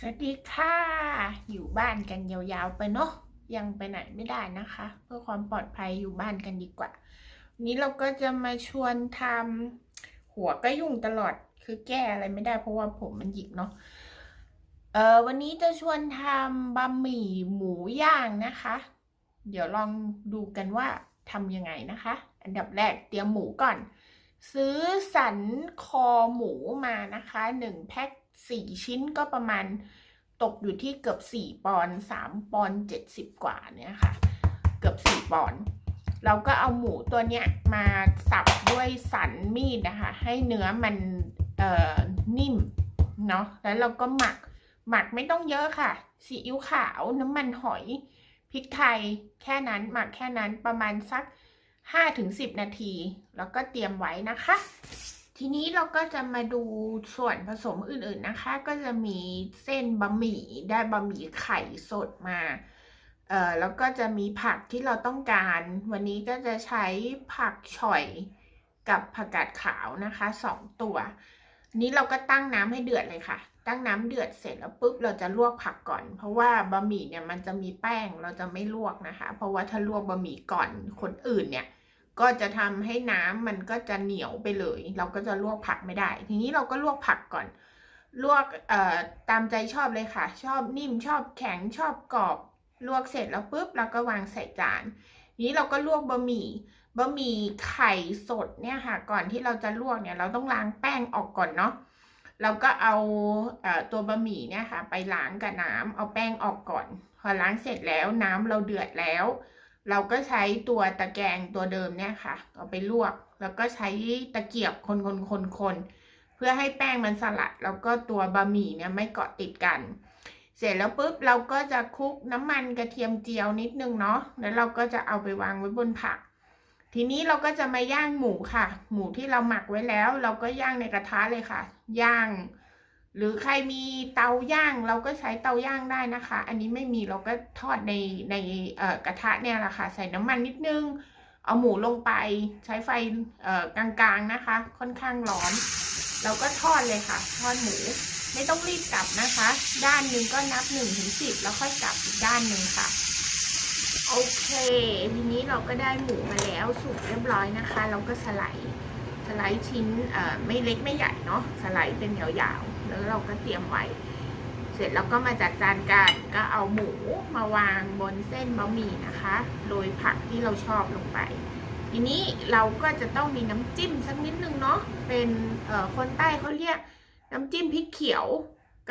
สวัสดีค่ะ อยู่บ้านกันยาวๆไปเนาะยังไปไหนไม่ได้นะคะ เพื่อความปลอดภัยอยู่บ้านกันดีกว่าวันนี้เราก็จะมาชวนทำหัวก็ยุ่งตลอดคือแก้อะไรไม่ได้เพราะว่าผมมันหยิกเนาะเออวันนี้จะชวนทำบะหมี่หมูย่างนะคะ เดี๋ยวลองดูกันว่าทำยังไงนะคะ อันดับแรกเตรียมหมูก่อน ซื้อสันคอหมูมานะคะหนึ่งแพ็ค สี่ชิ้นก็ประมาณตกอยู่ที่เกือบสี่ปอนสามปอนเจ็ดสิบกว่าเนี่ยค่ะ เกือบสี่ปอนเราก็เอาหมูตัวเนี้ยมาสับด้วยสันมีดนะคะ ให้เนื้อมันเอ่อนิ่มเนาะแล้วเราก็หมักหมักไม่ต้องเยอะค่ะซีอิ๊วขาวน้ำมันหอยพริกไทยแค่นั้นหมักแค่นั้นประมาณสัก5-10 นาที แล้วก็เตรียมไว้นะคะ ทีนี้เราก็จะมาดูส่วนผสมอื่นๆนะคะ ก็จะมีเส้นบะหมี่ได้บะหมี่ไข่สดมาเอ่อแล้วก็จะมีผักที่เราต้องการ วันนี้ก็จะใช้ผักฉ่อยกับผักกาดขาวนะคะสองตัวนี้เราก็ตั้งน้ำให้เดือดเลยค่ะ ตั้งน้ำเดือดเสร็จแล้วปุ๊บเราจะลวกผักก่อน เพราะว่าบะหมี่เนี่ยมันจะมีแป้งเราจะไม่ลวกนะคะ เพราะว่าถ้าลวกบะหมี่ก่อนคนอื่นเนี่ย ก็จะทำให้น้ำมันก็จะเหนียวไปเลย เราก็จะลวกผักไม่ได้ ทีนี้เราก็ลวกผักก่อน ลวกเอ่อตามใจชอบเลยค่ะ ชอบนิ่มชอบแข็งชอบกรอบ ลวกเสร็จแล้วปุ๊บเราก็วางใส่จาน นี้เราก็ลวกบะหมี่บะหมี่ไข่สดเนี่ยค่ะ ก่อนที่เราจะลวกเนี่ยเราต้องล้างแป้งออกก่อนเนาะเราก็เอาเอ่อตัวบะหมี่เนี่ยค่ะ ไปล้างกับน้ำเอาแป้งออกก่อน พอล้างเสร็จแล้วน้ำเราเดือดแล้ว เราก็ใช้ตัวตะแกรงตัวเดิมเนี่ยค่ะ เอาไปลวก แล้วก็ใช้ตะเกียบคนคนคนคนเพื่อให้แป้งมันสลัด แล้วก็ตัวบะหมี่เนี่ยไม่เกาะติดกัน เสร็จแล้วปุ๊บเราก็จะคลุกน้ำมันกระเทียมเจียวนิดนึงเนาะแล้วเราก็จะเอาไปวางไว้บนผัก ทีนี้เราก็จะมาย่างหมูค่ะ หมูที่เราหมักไว้แล้ว เราก็ย่างในกระทะเลยค่ะ ย่าง หรือใครมีเตาย่างเราก็ใช้เตาย่างได้นะคะ อันนี้ไม่มีเราก็ทอดในในกระทะเนี่ยแหละค่ะ ใส่น้ำมันนิดนึง เอาหมูลงไปใช้ไฟกลางๆนะคะ ค่อนข้างร้อน เราก็ทอดเลยค่ะ ทอดหมู ไม่ต้องรีบกลับนะคะ ด้านหนึ่งก็นับหนึ่งถึงสิบแล้วค่อยกลับอีกด้านหนึ่งค่ะ โอเค ทีนี้เราก็ได้หมูมาแล้วสุกเรียบร้อยนะคะ เราก็สไลด์ สไลด์ชิ้นไม่เล็กไม่ใหญ่เนาะสไลด์เป็นยาวๆแล้วเราก็เตรียมไว้ เสร็จแล้วก็มาจัดจานกันก็เอาหมูมาวางบนเส้นบะหมี่นะคะโรยผักที่เราชอบลงไป ทีนี้เราก็จะต้องมีน้ำจิ้มสักนิดนึงเนาะเป็นคนใต้เขาเรียกน้ำจิ้มพริกเขียว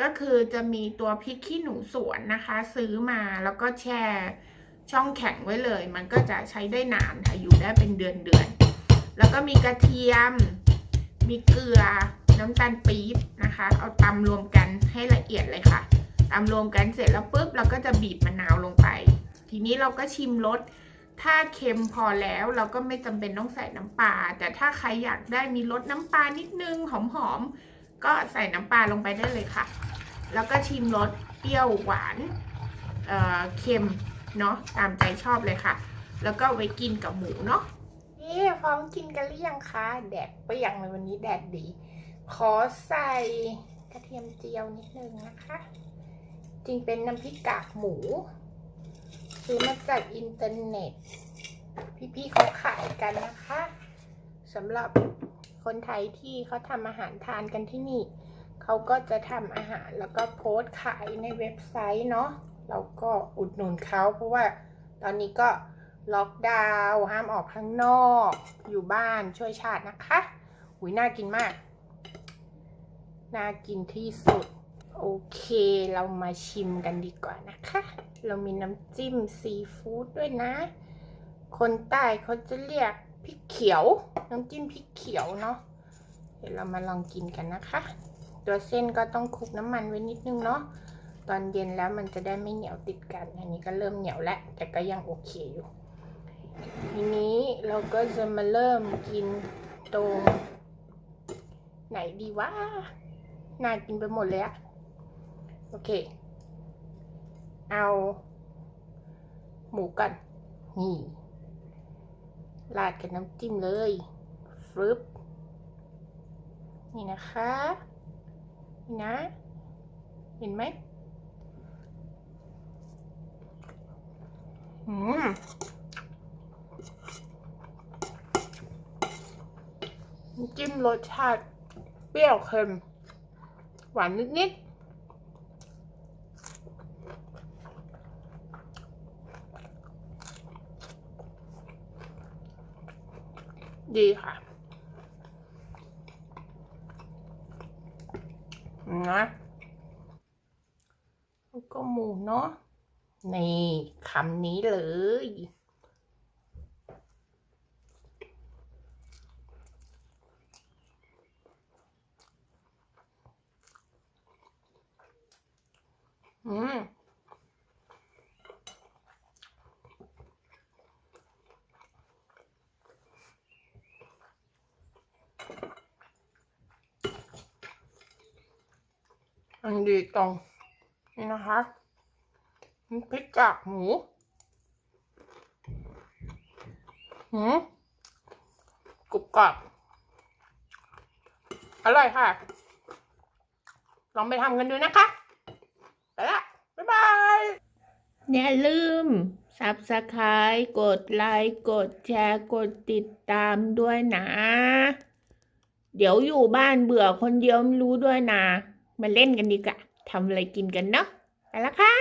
ก็คือจะมีตัวพริกขี้หนูสวนนะคะ ซื้อมาแล้วก็แช่ช่องแข็งไว้เลย มันก็จะใช้ได้นานค่ะอยู่ได้เป็นเดือนเดือน แล้วก็มีกระเทียม มีเกลือ น้ำตาลปี๊บนะคะ เอาตำรวมกันให้ละเอียดเลยค่ะตำรวมกันเสร็จแล้วปุ๊บเราก็จะบีบมะนาวลงไป ทีนี้เราก็ชิมรสถ้าเค็มพอแล้วเราก็ไม่จำเป็นต้องใส่น้ำปลาแต่ถ้าใครอยากได้มีรสน้ำปลานิดนึงหอมๆก็ใส่น้ำปลาลงไปได้เลยค่ะ แล้วก็ชิมรสเปรี้ยวหวานเเค็มเนาะตามใจชอบเลยค่ะ แล้วก็ไว้กินกับหมูเนาะ พร้อมกินกันหรือยังคะแดดเปรี้ยงเลยวันนี้แดดดี ขอใส่กระเทียมเจียวนิดนึงนะคะ จริงเป็นน้ำพริกกากหมูซื้อมาจากอินเทอร์เน็ต พี่ๆเขาขายกันนะคะสำหรับคนไทยที่เขาทำอาหารทานกันที่นี่ เขาก็จะทำอาหารแล้วก็โพสต์ขายในเว็บไซต์เนาะเราก็อุดหนุนเขาเพราะว่าตอนนี้ก็ ล็อกดาวน์ห้ามออกข้างนอก อยู่บ้านช่วยชาตินะคะหุยน่ากินมาก น่ากินที่สุด โอเคเรามาชิมกันดีกว่านะคะ เรามีน้ำจิ้มซีฟู้ดด้วยนะ คนใต้เขาจะเรียกพริกเขียว น้ำจิ้มพริกเขียวเนาะเดี๋ยวเรามาลองกินกันนะคะ ตัวเส้นก็ต้องคลุกน้ำมันไว้นิดนึงเนาะตอนเย็นแล้วมันจะได้ไม่เหนียวติดกัน อันนี้ก็เริ่มเหนียวแล้ว แต่ก็ยังโอเคอยู่ ทีนี้เราก็จะมาเริ่มกินตรงไหนดีวะน่ากินไปหมดเลยอะโอเค เอา หมูกันนี่ราดกับน้ำจิ้มเลยฟรึบนี่นะคะนี่นะ เห็นไหมอืม จิ้มรสชาติ เปรี้ยวเค็ม หวานนิดๆ ดีค่ะนะแล้วก็หมูเนาะนี่คำนี้เลย อืมอันดีตรงนี่นะคะน้ำพริกกากหมูหืมกรุบกรอบอร่อยค่ะ ลองไปทำกันดูนะคะ ไปละ บ๊ายบาย อย่าลืม Subscribe กดไลค์ กดแชร์ กดติดตามด้วยนะ เดี๋ยวอยู่บ้านเบื่อคนเดียวไม่รู้ด้วยนะ มาเล่นกันดีกว่าทำอะไรกินกันเนาะ ไปละค่ะ